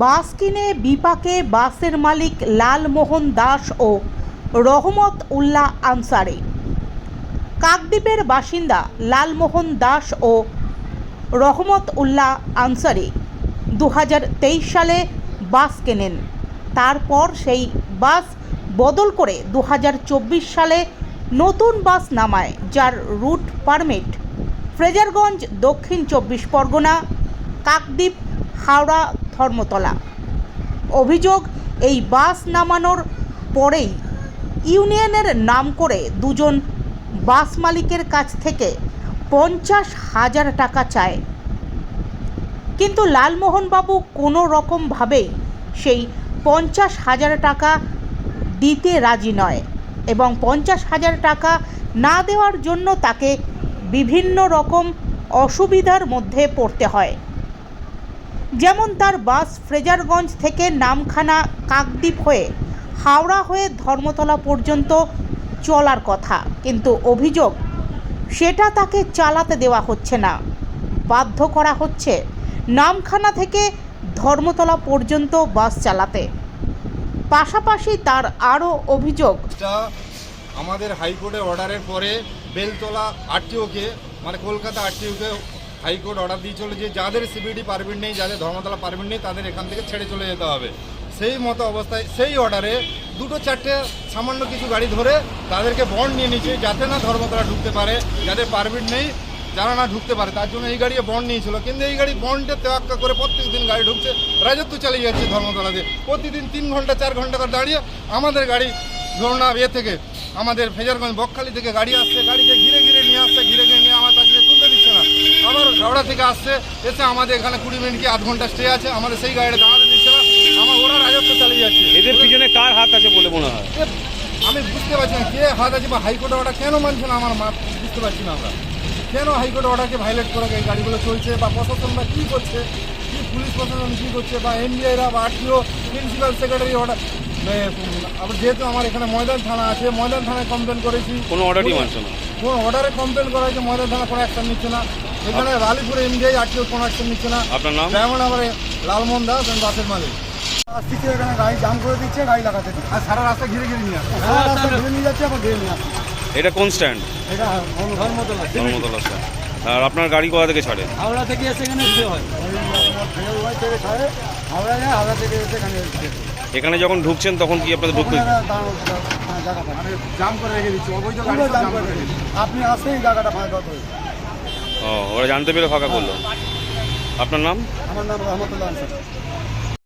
বাস কিনে বিপাকে বাসের মালিক লালমোহন দাস ও রহমত উল্লাহ আনসারি। কাকদ্বীপের বাসিন্দা লালমোহন দাস ও রহমত উল্লাহ আনসারি দু হাজার তেইশ সালে বাস কেনেন। তারপর সেই বাস বদল করে দু হাজার চব্বিশ সালে নতুন বাস নামায়, যার রুট পারমিট ফ্রেজারগঞ্জ দক্ষিণ চব্বিশ পরগনা, কাকদ্বীপ, হাওড়া ধর্মতলা। অভিযোগ, এই বাস নামানোর পরেই ইউনিয়নের নাম করে দুজন বাস মালিকের কাছ থেকে পঞ্চাশ হাজার টাকা চায়। কিন্তু লালমোহনবাবু কোনো রকমভাবেই সেই পঞ্চাশ হাজার টাকা দিতে রাজি নয় এবং পঞ্চাশ হাজার টাকা না দেওয়ার জন্য তাকে বিভিন্ন রকম অসুবিধার মধ্যে পড়তে হয়। যেমন তার বাস ফ্রেজারগঞ্জ থেকে নামখানা কাকদ্বীপ হয়ে হাওড়া হয়ে ধর্মতলা পর্যন্ত চলার কথা। কিন্তু অভিযোগ, সেটা তাকে চালাতে দেওয়া হচ্ছে না। বাধ্য করা হচ্ছে নামখানা থেকে ধর্মতলা পর্যন্ত বাস চালাতে। পাশাপাশি তার আরও অভিযোগ আমাদের হাইকোর্টে অর্ডারের পরে বেলতলা আরটিওকে মানে কলকাতা আরটিওকে হাইকোর্ট অর্ডার দিয়ে চলে যে যাদের সিবিডি পারমিট নেই, যাদের ধর্মতলা পারমিট নেই, তাদের এখান থেকে ছেড়ে চলে যেতে হবে। সেই মতো অবস্থায়, সেই অর্ডারে দুটো চারটে সামান্য কিছু গাড়ি ধরে তাদেরকে বন্ড নিয়ে নিচ্ছে যাতে না ধর্মতলা ঢুকতে পারে, যাদের পারমিট নেই, যারা না ঢুকতে পারে, তার জন্য এই গাড়ি বন্ড নিয়েছিল। কিন্তু এই গাড়ি বন্ডে তেওয়াক্কা করে প্রত্যেক দিন গাড়ি ঢুকছে, রাজত্ব চালিয়ে যাচ্ছে ধর্মতলাতে। প্রতিদিন তিন ঘণ্টা, চার ঘণ্টা করে দাঁড়িয়ে আমাদের গাড়ি ধরুন না ইয়ে থেকে আমাদের ফেজারগঞ্জ বকখালি থেকে গাড়ি আসছে গাড়িকে ঘিরে ঘিরে নিয়ে আসছে ঘিরে ঘিরে নিয়ে আমার কাছে তুলতে দিচ্ছে না। আবার হাওড়া থেকে আসছে এসে আমাদের এখানে কুড়ি মিনিট কি আধ ঘণ্টা স্টে আছে আমাদের সেই গাড়িটা দাঁড়াতে দিচ্ছে না। আমার ওরা রাজত্ব চালিয়ে যাচ্ছে। এদের পিছনে কার হাত আছে বলে মনে হয়? আমি বুঝতে পারছি না কে হাত আছে বা হাইকোর্ট অর্ডার কেন মানছে না আমার মা বুঝতে পারছি না আমরা। কেন হাইকোর্ট অর্ডারকে ভাইলেট করে এই গাড়িগুলো চলছে বা প্রশাসনরা কী করছে? কি পুলিশ প্রশাসন কী করছে? বা এনবিআইরা বা আরটিও প্রিন্সিপাল সেক্রেটারি অর্ডার আবার যেহেতু আমার এখানে ময়দান থানা আছে ময়দান থানায় কমপ্লেন করেছি। কোনো অর্ডারই মানছে না। কোনো অর্ডারে কমপ্লেন করা হয়েছে ময়দান থানা কোনো অ্যাকশন নিচ্ছে না। এখানে রালিপুরে এনবিআই আরটিও কোনো অ্যাকশন নিচ্ছে না। আপনার নাম? যেমন আমার লালমোহন দাস আমি বাসের মালিক। আসছে এখানে গাড়ি জাম করে দিচ্ছে গাড়ি লাগাতে আর সারা রাস্তা ঘিরে ঘিরে নিয়ে আসছে। সারা রাস্তা ঘুরে নিয়ে যাচ্ছে আবার ঘিরে নিয়ে আসছে। এটা কোন স্ট্যান্ড এটা ধর্মতলা। ধর্মতলা স্ট্যান্ড আর আপনার গাড়ি কোথা থেকে ছাড়ে? হাওড়া থেকে এসে এখানে দিতে হয়। থেকে ছাড়ে হাওড়া যায় হাওড়া থেকে এসে এখানে দিতে হয়। এখানে যখন ঢুকছেন তখন কি আপনাদের ঢুকতে জাম করে রেখে দিচ্ছে। অবৈধ। আপনি আসলেই জায়গাটা ফাঁকা হয়ে ও ওরা জানতে পেরে ফাঁকা করল। আপনার নাম? আমার নাম রহমতুল্লাহ আনসার।